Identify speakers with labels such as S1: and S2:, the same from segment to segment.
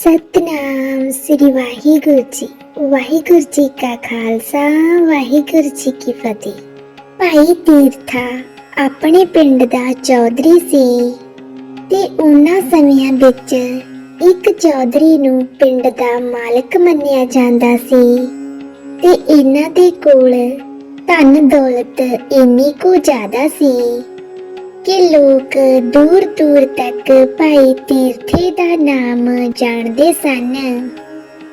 S1: ਸਤਨਾਮ ਸ੍ਰੀ ਵਾਹਿਗੁਰੂ ਜੀ ਵਾਹਿਗੁਰੂ ਜੀ ਕਾ ਖਾਲਸਾ ਵਾਹਿਗੁਰੂ ਜੀ ਕੀ ਫਤਿਹ ਭਾਈ ਤੀਰਥਾ ਆਪਣੇ ਪਿੰਡ ਦਾ ਚੌਧਰੀ ਸੀ ਤੇ ਉਹਨਾਂ ਸਮਿਆਂ ਵਿੱਚ ਇੱਕ ਚੌਧਰੀ ਨੂੰ ਪਿੰਡ ਦਾ ਮਾਲਕ ਮੰਨਿਆ ਜਾਂਦਾ ਸੀ ਤੇ ਇਹਨਾਂ ਦੇ ਕੋਲ ਧਨ ਦੌਲਤ ਇੰਨੀ ਕੁ ਜ਼ਿਆਦਾ ਸੀ ਕਿ ਲੋਕ ਦੂਰ ਦੂਰ ਤੱਕ ਭਾਈ ਤੀਰਥੇ ਦਾ ਨਾਮ ਜਾਣਦੇ ਸਨ।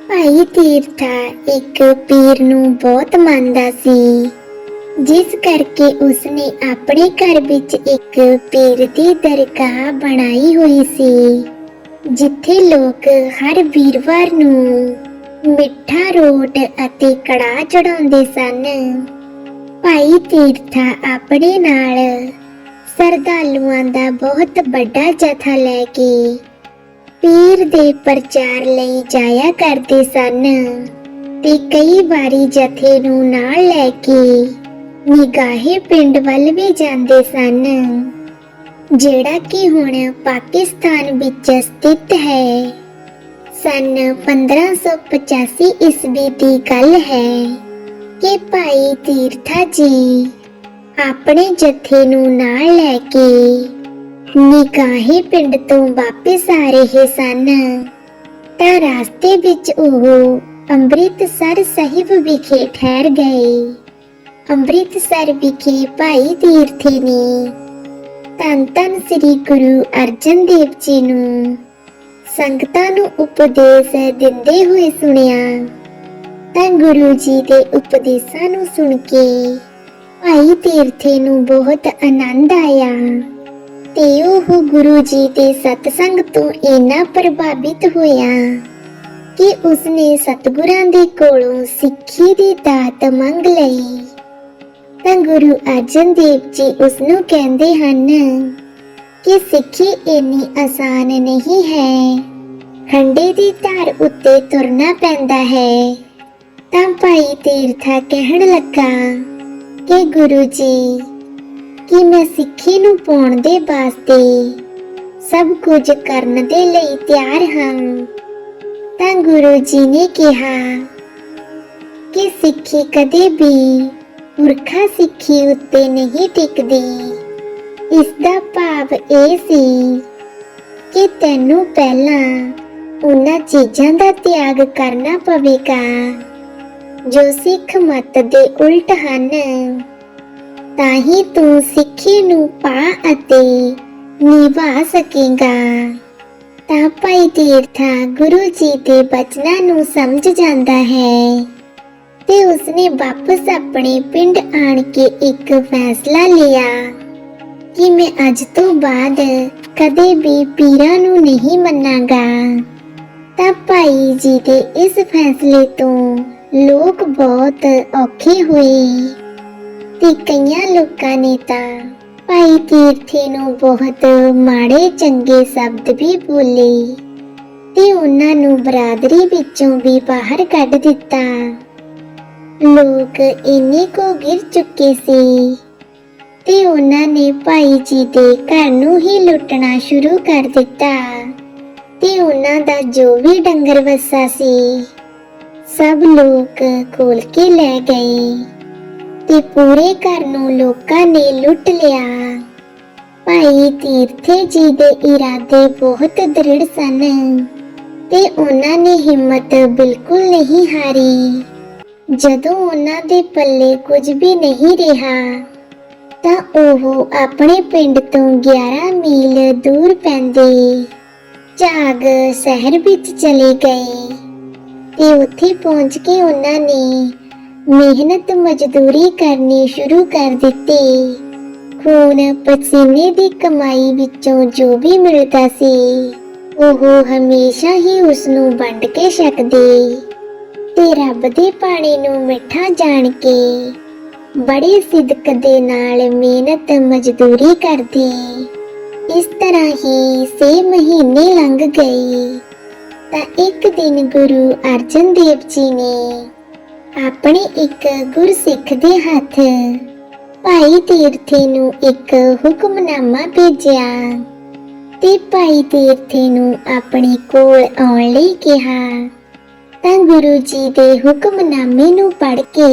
S1: ਭਾਈ ਤੀਰਥਾ ਇੱਕ ਪੀਰ ਨੂੰ ਬਹੁਤ ਮੰਨਦਾ ਸੀ। ਜਿਸ ਕਰਕੇ ਉਸਨੇ ਆਪਣੇ ਘਰ ਵਿੱਚ ਇੱਕ ਪੀਰ ਦੀ ਦਰਗਾਹ ਬਣਾਈ ਹੋਈ ਸੀ, ਜਿੱਥੇ ਲੋਕ ਹਰ ਵੀਰਵਾਰ ਨੂੰ ਮਿੱਠਾ ਰੋਟ ਅਤੇ ਕੜਾਹ ਚੜਾਉਂਦੇ ਸਨ। ਭਾਈ ਤੀਰਥਾ ਆਪਣੇ ਨਾਲ ਸ਼ਰਧਾਲੂਆਂ ਦਾ ਬਹੁਤ ਵੱਡਾ ਜਥਾ ਲੈ ਕੇ ਪੀਰ ਦੇ ਪ੍ਰਚਾਰ ਲਈ ਜਾਇਆ ਕਰਦੇ ਸਨ ਤੇ ਕਈ ਵਾਰੀ ਜਥੇ ਨੂੰ ਨਾਲ ਲੈ ਕੇ ਨਿਗਾਹੇ ਪਿੰਡ ਵੱਲ ਵੀ ਜਾਂਦੇ ਸਨ, ਜਿਹੜਾ ਕਿ ਹੁਣ ਪਾਕਿਸਤਾਨ ਵਿੱਚ ਸਥਿਤ ਹੈ। ਸਨ 1585 ਈਸਵੀ ਦੀ ਗੱਲ ਹੈ ਕਿ ਭਾਈ ਤੀਰਥਾ ਜੀ ਆਪਣੇ ਜਥੇ ਨੂੰ ਨਾਲ ਲੈ ਕੇ ਨਿਕਾਹੇ ਪਿੰਡ ਤੋਂ ਵਾਪਸ ਆ ਰਹੇ ਸਨ। ਤਾਂ ਰਾਸਤੇ ਵਿੱਚ ਉਹ ਅੰਮ੍ਰਿਤਸਰ ਸਾਹਿਬ ਵਿਖੇ ਠਹਿਰ ਗਏ। ਅੰਮ੍ਰਿਤਸਰ ਵਿਖੇ ਭਾਈ ਤੀਰਥੇ ਨੇ ਧੰਨ ਧੰਨ ਸ੍ਰੀ ਗੁਰੂ ਅਰਜਨ ਦੇਵ ਜੀ ਨੂੰ ਸੰਗਤਾਂ ਨੂੰ ਉਪਦੇਸ਼ ਦਿੰਦੇ ਹੋਏ ਸੁਣਿਆ। ਤਾਂ ਗੁਰੂ ਜੀ ਦੇ ਉਪਦੇਸ਼ਾਂ ਨੂੰ ਸੁਣ ਕੇ ਭਾਈ ਤੀਰਥੇ ਨੂੰ ਬਹੁਤ ਆਨੰਦ ਆਇਆ ਤੇ ਉਹ ਗੁਰੂ ਜੀ ਦੇ ਸਤਸੰਗ ਤੋਂ ਇੰਨਾ ਪ੍ਰਭਾਵਿਤ ਹੋਇਆ ਕਿ ਉਸਨੇ ਸਤਿਗੁਰਾਂ ਦੇ ਕੋਲੋਂ ਸਿੱਖੀ ਦੀ ਦਾਤ ਮੰਗ ਲਈ। ਤਾਂ ਗੁਰੂ ਅਰਜਨ ਦੇਵ ਜੀ ਉਸ ਨੂੰ ਕਹਿੰਦੇ ਹਨ ਕਿ ਸਿੱਖੀ ਇੰਨੀ ਆਸਾਨ ਨਹੀਂ ਹੈ। ਹੰਡੇ ਦੀ ਧਾਰ ਉੱਤੇ ਤੁਰਨਾ ਪੈਂਦਾ ਹੈ। ਤਾਂ ਭਾਈ ਤੀਰਥਾ ਕਹਿਣ ਲੱਗਾ ਕਿ ਗੁਰੂ ਜੀ ਕਿ ਮੈਂ ਸਿੱਖੀ ਨੂੰ ਪਾਉਣ ਦੇ ਵਾਸਤੇ ਸਭ ਕੁਝ ਕਰਨ ਦੇ ਲਈ ਤਿਆਰ ਹਾਂ। ਤਾਂ ਗੁਰੂ ਜੀ ਨੇ ਕਿਹਾ ਕਿ ਸਿੱਖੀ ਕਦੇ ਵੀ ਪੁਰਖਾ ਸਿੱਖੀ ਉੱਤੇ ਨਹੀਂ ਟਿਕਦੀ। ਇਸ ਦਾ ਭਾਵ ਇਹ ਸੀ ਕਿ ਤੈਨੂੰ ਪਹਿਲਾਂ ਉਹਨਾਂ ਚੀਜ਼ਾਂ ਦਾ ਤਿਆਗ ਕਰਨਾ ਪਵੇਗਾ। ਜੋ ਸਿੱਖ ਮਤ ਦੇ ਉਲਟ ਹਨ ਤਾਂ ਹੀ ਤੂੰ ਸਿੱਖੀ ਨੂੰ ਪਾ ਅਤੇ ਨਿਭਾ ਸਕੇਗਾ। ਤਾਂ ਭਾਈ ਤੀਰਥਾ, ਗੁਰੂ ਜੀ ਦੇ ਬਚਨਾਂ ਨੂੰ ਸਮਝ ਜਾਂਦਾ ਹੈ ਤੇ ਉਸਨੇ ਵਾਪਸ ਆਪਣੇ ਪਿੰਡ ਆਣ ਕੇ ਇੱਕ ਫੈਸਲਾ ਲਿਆ ਕਿ ਮੈਂ ਅੱਜ ਤੋਂ ਬਾਅਦ ਕਦੇ ਵੀ ਪੀਰਾਂ ਨੂੰ ਨਹੀਂ ਮੰਨਾਂਗਾ। ਤਾਂ ਭਾਈ ਜੀ ਦੇ ਇਸ ਫੈਸਲੇ ਤੋਂ ਲੋਕ ਬਹੁਤ ਔਖੇ ਹੋਏ ਤੇ ਕਈਆਂ ਲੋਕਾਂ ਨੇ ਤਾਂ ਭਾਈ ਤੀਰਥੇ ਨੂੰ ਬਹੁਤ ਮਾੜੇ ਚੰਗੇ ਸ਼ਬਦ ਵੀ ਬੋਲੇ ਤੇ ਉਹਨਾਂ ਨੂੰ ਬਰਾਦਰੀ ਵਿੱਚੋਂ ਵੀ ਬਾਹਰ ਕੱਢ ਦਿੱਤਾ। ਲੋਕ ਇੰਨੇ ਕੋ ਗਿਰ ਚੁੱਕੇ ਸੀ ਤੇ ਉਹਨਾਂ ਨੇ ਭਾਈ ਜੀ ਦੇ ਘਰ ਨੂੰ ਹੀ ਲੁੱਟਣਾ ਸ਼ੁਰੂ ਕਰ ਦਿੱਤਾ ਤੇ ਉਹਨਾਂ ਦਾ ਜੋ ਵੀ ਡੰਗਰ ਵੱਸਾ ਸੀ ਸਭ ਲੋਕ ਖੋਲ ਕੇ ਲੈ ਗਏ ਤੇ ਪੂਰੇ ਘਰ ਨੂੰ ਲੋਕਾਂ ਨੇ ਲੁੱਟ ਲਿਆ। ਭਾਈ ਤੀਰਥੇ ਜੀ ਦੇ ਇਰਾਦੇ ਬਹੁਤ ਦ੍ਰਿੜ ਸਨ ਤੇ ਉਹਨਾਂ ਨੇ ਹਿੰਮਤ ਬਿਲਕੁਲ ਨਹੀਂ ਹਾਰੀ। ਜਦੋਂ ਉਹਨਾਂ ਦੇ ਪੱਲੇ ਕੁਝ ਵੀ ਨਹੀਂ ਰਿਹਾ, ਤਾਂ ਉਹ ਆਪਣੇ ਪਿੰਡ ਤੋਂ 11 ਮੀਲ ਦੂਰ ਪੈਂਦੇ ਝਾਗ ਸ਼ਹਿਰ ਵਿੱਚ ਚਲੇ ਗਏ। ਤੇ ਉੱਥੇ ਪਹੁੰਚ ਕੇ ਉਹਨਾਂ ਨੇ ਮਿਹਨਤ ਮਜ਼ਦੂਰੀ ਕਰਨੀ ਸ਼ੁਰੂ ਕਰ ਦਿੱਤੀ। ਖੂਨ ਪਸੀਨੇ ਦੀ ਕਮਾਈ ਵਿੱਚੋਂ ਜੋ ਵੀ ਮਿਲਦਾ ਸੀ, ਉਹ ਹਮੇਸ਼ਾ ਹੀ ਉਸ ਨੂੰ ਵੰਡ ਕੇ ਛਕਦੇ। ਤੇ ਰੱਬ ਦੇ ਪਾਣੀ ਨੂੰ ਮਿੱਠਾ ਜਾਣ ਕੇ ਬੜੇ ਸਿਦਕ ਦੇ ਨਾਲ ਮਿਹਨਤ ਮਜ਼ਦੂਰੀ ਕਰਦੇ। ਇਸ ਤਰ੍ਹਾਂ ਹੀ 6 ਮਹੀਨੇ ਲੰਘ ਗਏ। ਤਾਂ ਇੱਕ ਦਿਨ ਗੁਰੂ ਅਰਜਨ ਦੇਵ ਜੀ ਨੇ ਆਪਣੇ ਇੱਕ ਗੁਰਸਿੱਖ ਦੇ ਹੱਥ ਭਾਈ ਤੀਰਥੇ ਨੂੰ ਇੱਕ ਹੁਕਮਨਾਮਾ ਭੇਜਿਆ ਤੇ ਭਾਈ ਤੀਰਥੇ ਨੂੰ ਆਪਣੇ ਕੋਲ ਆਉਣ ਲਈ ਕਿਹਾ। ਤਾਂ ਗੁਰੂ ਜੀ ਦੇ ਹੁਕਮਨਾਮੇ ਨੂੰ ਪੜ੍ਹ ਕੇ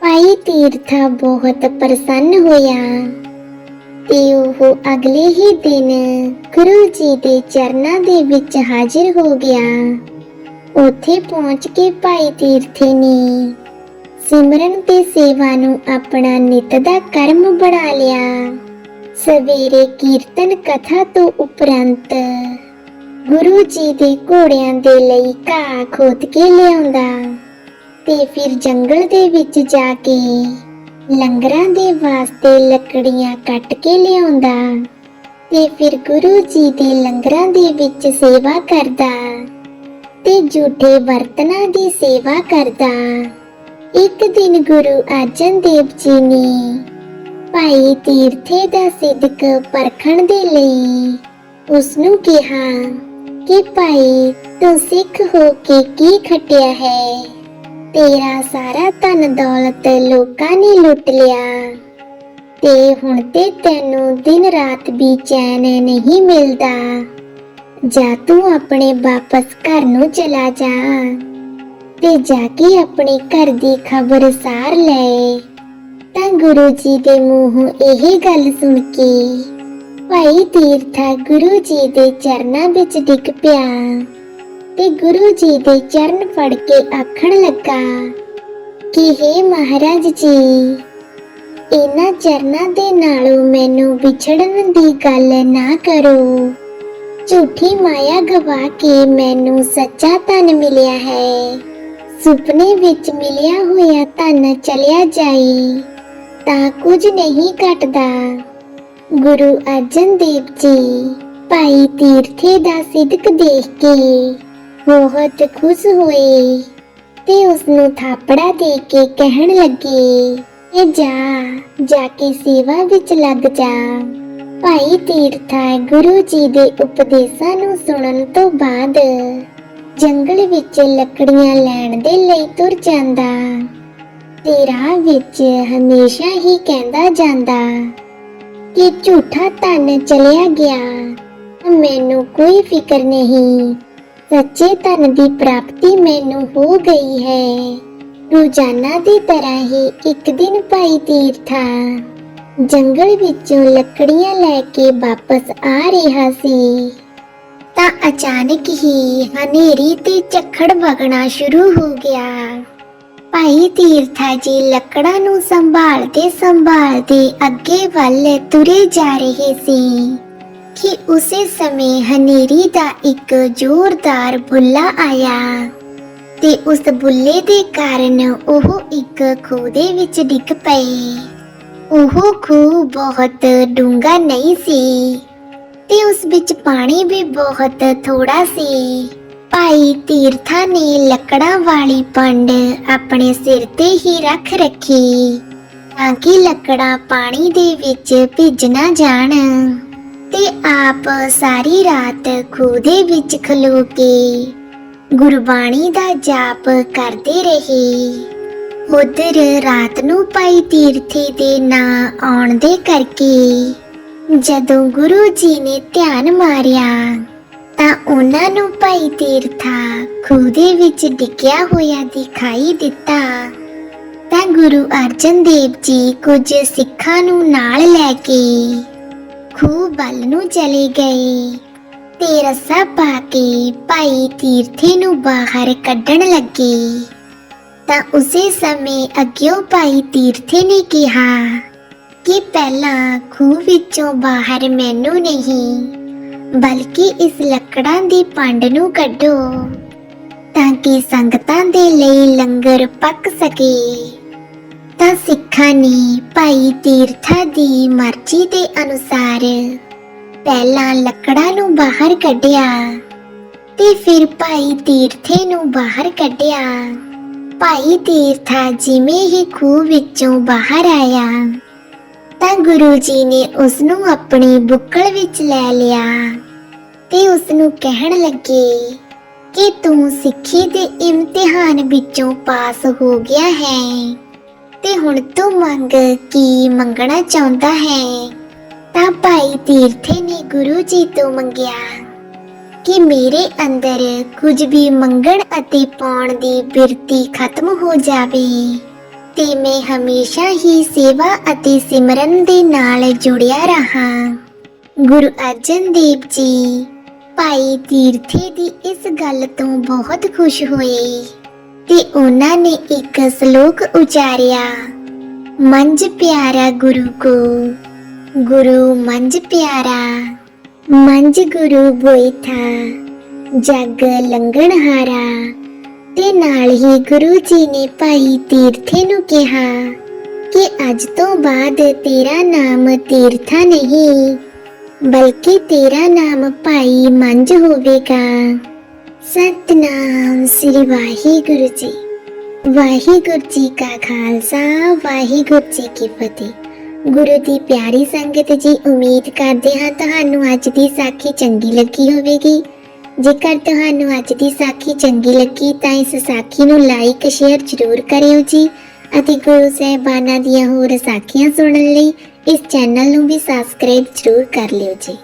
S1: ਭਾਈ ਤੀਰਥਾ ਬਹੁਤ ਪ੍ਰਸੰਨ ਹੋਇਆ। ਤੇ ਉਹ ਅਗਲੇ ਹੀ ਦਿਨ ਗੁਰੂ ਜੀ ਦੇ ਚਰਨਾਂ ਦੇ ਵਿੱਚ ਹਾਜ਼ਰ ਹੋ ਗਿਆ। ਉੱਥੇ ਪਹੁੰਚ ਕੇ ਭਾਈ ਤੀਰਥੇ ਨੇ ਸਿਮਰਨ ਤੇ ਸੇਵਾ ਨੂੰ ਆਪਣਾ ਨਿਤ ਦਾ ਕਰਮ ਬਣਾ ਲਿਆ। ਸਵੇਰੇ ਕੀਰਤਨ ਕਥਾ ਤੋਂ ਉਪਰੰਤ ਗੁਰੂ ਜੀ ਦੇ ਘੋੜਿਆਂ ਦੇ ਲਈ ਘਾਹ ਖੋਦ ਕੇ ਲਿਆਉਂਦਾ ਤੇ ਫਿਰ ਜੰਗਲ ਦੇ ਵਿੱਚ ਜਾ ਕੇ ਲੰਗਰਾਂ ਦੇ ਵਾਸਤੇ ਲੱਕੜੀਆਂ ਕੱਟ ਕੇ ਲਿਆਉਂਦਾ ਤੇ ਫਿਰ ਗੁਰੂ ਜੀ ਦੇ ਲੰਗਰਾਂ ਦੇ ਵਿੱਚ ਸੇਵਾ ਕਰਦਾ ਤੇ ਝੂਠੇ ਬਰਤਨਾਂ ਦੀ ਸੇਵਾ ਕਰਦਾ। ਇੱਕ ਦਿਨ ਗੁਰੂ ਅਰਜਨ ਦੇਵ ਜੀ ਨੇ ਭਾਈ ਤੀਰਥੇ ਦਾ ਸਿੱਧਕ ਪਰਖਣ ਦੇ ਲਈ ਉਸ ਨੂੰ ਕਿਹਾ ਕਿ ਭਾਈ, ਤੂੰ ਸਿੱਖ ਹੋ ਕੇ ਕੀ ਖਟਿਆ ਹੈ? ਤੇਰਾ ਸਾਰਾ ਧਨ ਦੌਲਤ ਲੋਕਾਂ ਨੇ ਲੁੱਟ ਲਿਆ। ਤੇ ਹੁਣ ਤੇ ਤੈਨੂੰ ਦਿਨ ਰਾਤ ਵੀ ਚੈਨ ਨਹੀਂ ਮਿਲਦਾ। ਜਾ ਤੂੰ ਆਪਣੇ ਵਾਪਸ ਘਰ ਨੂੰ ਚਲਾ ਜਾ ਤੇ ਜਾ ਕੇ ਆਪਣੇ ਘਰ ਦੀ ਖਬਰ ਸਾਰ ਲੈ। ਤਾਂ ਗੁਰੂ ਜੀ ਦੇ ਮੂੰਹੋਂ ਇਹ ਗੱਲ ਸੁਣ ਕੇ ਭਾਈ ਤੀਰਥਾ ਗੁਰੂ ਜੀ ਦੇ ਚਰਨਾਂ ਵਿੱਚ ਡਿੱਗ ਪਿਆ। ਤੇ ਗੁਰੂ ਜੀ ਦੇ ਚਰਨ ਫੜ ਕੇ ਆਖਣ ਲੱਗਾ, ਕਿ हे ਮਹਾਰਾਜ ਜੀ, ਇਹਨਾਂ ਚਰਨਾਂ ਦੇ ਨਾਲੋਂ ਮੈਨੂੰ ਵਿਛੜਨ ਦੀ ਗੱਲ ਨਾ ਕਰੋ। ਝੂਠੀ ਮਾਇਆ ਗਵਾ ਕੇ ਮੈਨੂੰ ਸੱਚਾ ਧਨ ਮਿਲਿਆ ਹੈ। ਸੁਪਨੇ ਵਿੱਚ ਮਿਲਿਆ ਹੋਇਆ ਧਨ ਚਲਿਆ ਜਾਏ, ਤਾਂ ਕੁਝ ਨਹੀਂ ਘਟਦਾ। ਗੁਰੂ ਅਰਜਨ ਦੇਵ ਜੀ, ਭਾਈ ਤੀਰਥੇ ਦਾ ਸਿੱਧਕ ਦੇਖ ਕੇ ਬਹੁਤ ਖੁਸ਼ ਹੋਏ ਤੇ ਉਸ ਨੂੰ ਥਾਪੜਾ ਦੇ ਕੇ ਕਹਿਣ ਲੱਗੇ, ਇਹ ਜਾ ਜਾ ਕੇ ਸੇਵਾ ਵਿੱਚ ਲੱਗ ਜਾ। ਭਾਈ ਤੀਰਥਾ ਗੁਰੂ ਜੀ ਦੇ ਉਪਦੇਸ਼ਾਂ ਨੂੰ ਸੁਣਨ ਤੋਂ ਬਾਅਦ ਜੰਗਲ ਵਿੱਚ ਲੱਕੜੀਆਂ ਲੈਣ ਦੇ ਲਈ ਤੁਰ ਜਾਂਦਾ ਤੇ ਰਾਹ ਵਿੱਚ ਹਮੇਸ਼ਾ ਹੀ ਕਹਿੰਦਾ ਜਾਂਦਾ ਕਿ ਝੂਠਾ ਧਨ ਚਲਿਆ ਗਿਆ, ਮੈਨੂੰ ਕੋਈ ਫਿਕਰ ਨਹੀਂ। ਸੱਚੇ ਧਨ ਦੀ ਪ੍ਰਾਪਤੀ ਮੈਨੂੰ ਹੋ ਗਈ ਹੈ। ਰੋਜ਼ਾਨਾ ਦੀ ਤਰ੍ਹਾਂ ਹੀ ਇੱਕ ਦਿਨ ਭਾਈ ਤੀਰਥਾ ਜੰਗਲ ਵਿੱਚੋਂ ਲੱਕੜੀਆਂ ਲੈ ਕੇ ਵਾਪਸ ਆ ਰਿਹਾ ਸੀ। ਤਾਂ ਅਚਾਨਕ ਹੀ ਹਨੇਰੀ ਤੇ ਝੱਖੜ ਵਗਣਾ ਸ਼ੁਰੂ ਹੋ ਗਿਆ। ਭਾਈ ਤੀਰਥਾ ਜੀ ਲੱਕੜਾਂ ਨੂੰ ਸੰਭਾਲਦੇ ਸੰਭਾਲਦੇ ਅੱਗੇ ਵੱਲ ਤੁਰੇ ਜਾ ਰਹੇ ਸੀ। ਕਿ ਉਸੇ ਸਮੇਂ ਹਨੇਰੀ ਦਾ ਇੱਕ ਜ਼ੋਰਦਾਰ ਬੁੱਲਾ ਆਇਆ ਤੇ ਉਸ ਬੁੱਲੇ ਦੇ ਕਾਰਨ ਉਹ ਇੱਕ ਖੂਹ ਦੇ ਵਿੱਚ ਡਿੱਗ ਪਏ। ਉਹ ਖੂਹ ਬਹੁਤ ਡੂੰਘਾ ਨਹੀਂ ਸੀ ਤੇ ਉਸ ਵਿੱਚ ਪਾਣੀ ਵੀ ਬਹੁਤ ਥੋੜਾ ਸੀ। ਭਾਈ ਤੀਰਥਾ ਨੇ ਲੱਕੜਾਂ ਵਾਲੀ ਪੰਡ ਆਪਣੇ ਸਿਰ ਤੇ ਹੀ ਰੱਖ ਰੱਖੀ ਤਾਂ ਕਿ ਲੱਕੜਾਂ ਪਾਣੀ ਦੇ ਵਿੱਚ ਭਿੱਜ ਨਾ ਜਾਣ। ਆਪ ਸਾਰੀ ਰਾਤ ਖੂਹ ਦੇ ਵਿੱਚ ਖਲੋ ਕੇ ਗੁਰਬਾਣੀ ਦਾ ਜਾਪ ਕਰਦੇ ਰਹੇ। ਉਧਰ ਰਾਤ ਨੂੰ ਭਾਈ ਤੀਰਥੇ ਦੇ ਨਾਂ ਆਉਣ ਦੇ ਕਰਕੇ ਜਦੋਂ ਗੁਰੂ ਜੀ ਨੇ ਧਿਆਨ ਮਾਰਿਆ ਤਾਂ ਉਹਨਾਂ ਨੂੰ ਭਾਈ ਤੀਰਥਾ ਖੂਹ ਦੇ ਵਿੱਚ ਡਿੱਗਿਆ ਹੋਇਆ ਦਿਖਾਈ ਦਿੱਤਾ। ਤਾਂ ਗੁਰੂ ਅਰਜਨ ਦੇਵ ਜੀ ਕੁਝ ਸਿੱਖਾਂ ਨੂੰ ਨਾਲ ਲੈ ਕੇ ਖੂਹ ਵੱਲ ਨੂੰ ਚਲੇ ਗਏ ਤੇ ਰੱਸਾ ਪਾ ਕੇ ਭਾਈ ਤੀਰਥੇ ਨੂੰ ਬਾਹਰ ਕੱਢਣ ਲੱਗੇ। ਤਾਂ ਉਸੇ ਸਮੇਂ ਅੱਗਿਓਂ ਭਾਈ ਤੀਰਥੇ ਨੇ ਕਿਹਾ ਕਿ ਪਹਿਲਾਂ ਖੂਹ ਵਿੱਚੋਂ ਬਾਹਰ ਮੈਨੂੰ ਨਹੀਂ, ਬਲਕਿ ਇਸ ਲੱਕੜਾਂ ਦੀ ਪੰਡ ਨੂੰ ਕੱਢੋ ਤਾਂ ਕਿ ਸੰਗਤਾਂ ਦੇ ਲਈ ਲੰਗਰ ਪੱਕ ਸਕੇ। ਤਾਂ ਸਿੱਖਾਂ ਨੇ ਭਾਈ ਤੀਰਥਾ ਦੀ ਮਰਜ਼ੀ ਦੇ ਅਨੁਸਾਰ ਪਹਿਲਾਂ ਲੱਕੜਾਂ ਨੂੰ ਬਾਹਰ ਕੱਢਿਆ ਤੇ ਫਿਰ ਭਾਈ ਤੀਰਥੇ ਨੂੰ ਬਾਹਰ ਕੱਢਿਆ। ਭਾਈ ਤੀਰਥਾ ਜਿਵੇਂ ਹੀ ਖੂਹ ਵਿੱਚੋਂ ਬਾਹਰ ਆਇਆ ਤਾਂ ਗੁਰੂ ਜੀ ਨੇ ਉਸ ਨੂੰ ਆਪਣੀ ਬੁੱਕਲ ਵਿੱਚ ਲੈ ਲਿਆ ਤੇ ਉਸ ਨੂੰ ਕਹਿਣ ਲੱਗੇ ਕਿ ਤੂੰ ਸਿੱਖੀ ਦੇ ਇਮਤਿਹਾਨ ਵਿੱਚੋਂ ਪਾਸ ਹੋ ਗਿਆ ਹੈ। ਹੁਣ ਤੂੰ ਮੰਗ ਕੀ ਮੰਗਣਾ ਚਾਹੁੰਦਾ ਹੈ? ਤਾਂ ਭਾਈ ਤੀਰਥੇ ਨੇ ਗੁਰੂ ਜੀ ਤੋਂ ਮੰਗਿਆ ਕਿ ਮੇਰੇ ਅੰਦਰ ਕੁਝ ਵੀ ਮੰਗਣ ਅਤੇ ਪਾਉਣ ਦੀ ਬਿਰਤੀ ਖਤਮ ਹੋ ਜਾਵੇ ਤੇ ਮੈਂ ਹਮੇਸ਼ਾ ਹੀ ਸੇਵਾ ਅਤੇ ਸਿਮਰਨ ਦੇ ਨਾਲ ਜੁੜਿਆ ਰਹਾ। ਗੁਰੂ ਅਰਜਨ ਦੇਵ ਜੀ, ਭਾਈ ਤੀਰਥੇ ਦੀ ਇਸ ਗੱਲ ਤੋਂ ਬਹੁਤ ਖੁਸ਼ ਹੋਏ ਤੇ ਉਹਨਾਂ ਨੇ ਇੱਕ ਸ਼ਲੋਕ ਉਚਾਰਿਆ। ਮੰਜ ਪਿਆਰਾ ਗੁਰੂ ਕੋ ਗੁਰੂ ਮੰਜ ਪਿਆਰਾ ਮੰਜ ਗੁਰੂ ਬੋਇਥਾ ਜਗ ਲੰਗਣ ਹਾਰਾ ਤੇ ਨਾਲ ਹੀ ਗੁਰੂ ਜੀ ਨੇ ਭਾਈ ਤੀਰਥੇ ਨੂੰ ਕਿਹਾ ਕਿ ਅੱਜ ਤੋਂ ਬਾਅਦ ਤੇਰਾ ਨਾਮ ਤੀਰਥਾ ਨਹੀਂ ਬਲਕਿ ਤੇਰਾ ਨਾਮ ਭਾਈ ਮੰਜ ਹੋਵੇਗਾ ਸਤਨਾਮ ਸ੍ਰੀ ਵਾਹਿਗੁਰੂ ਜੀ ਵਾਹਿਗੁਰੂ ਜੀ ਕਾ ਖਾਲਸਾ, ਵਾਹਿਗੁਰੂ ਜੀ ਕੀ ਫਤਿਹ। ਗੁਰੂ ਦੀ ਪਿਆਰੀ ਸੰਗਤ ਜੀ, ਉਮੀਦ ਕਰਦੇ ਹਾਂ ਤੁਹਾਨੂੰ ਅੱਜ ਦੀ ਸਾਖੀ ਚੰਗੀ ਲੱਗੀ ਹੋਵੇਗੀ। ਜੇਕਰ ਤੁਹਾਨੂੰ ਅੱਜ ਦੀ ਸਾਖੀ ਚੰਗੀ ਲੱਗੀ, ਤਾਂ ਇਸ ਸਾਖੀ ਨੂੰ ਲਾਈਕ ਸ਼ੇਅਰ ਜ਼ਰੂਰ ਕਰਿਓ ਜੀ ਅਤੇ ਗੁਰੂ ਸਾਹਿਬਾਨਾਂ ਦੀਆਂ ਹੋਰ ਸਾਖੀਆਂ ਸੁਣਨ ਲਈ ਇਸ ਚੈਨਲ ਨੂੰ ਵੀ ਸਬਸਕ੍ਰਾਈਬ ਜ਼ਰੂਰ ਕਰ ਲਿਓ ਜੀ।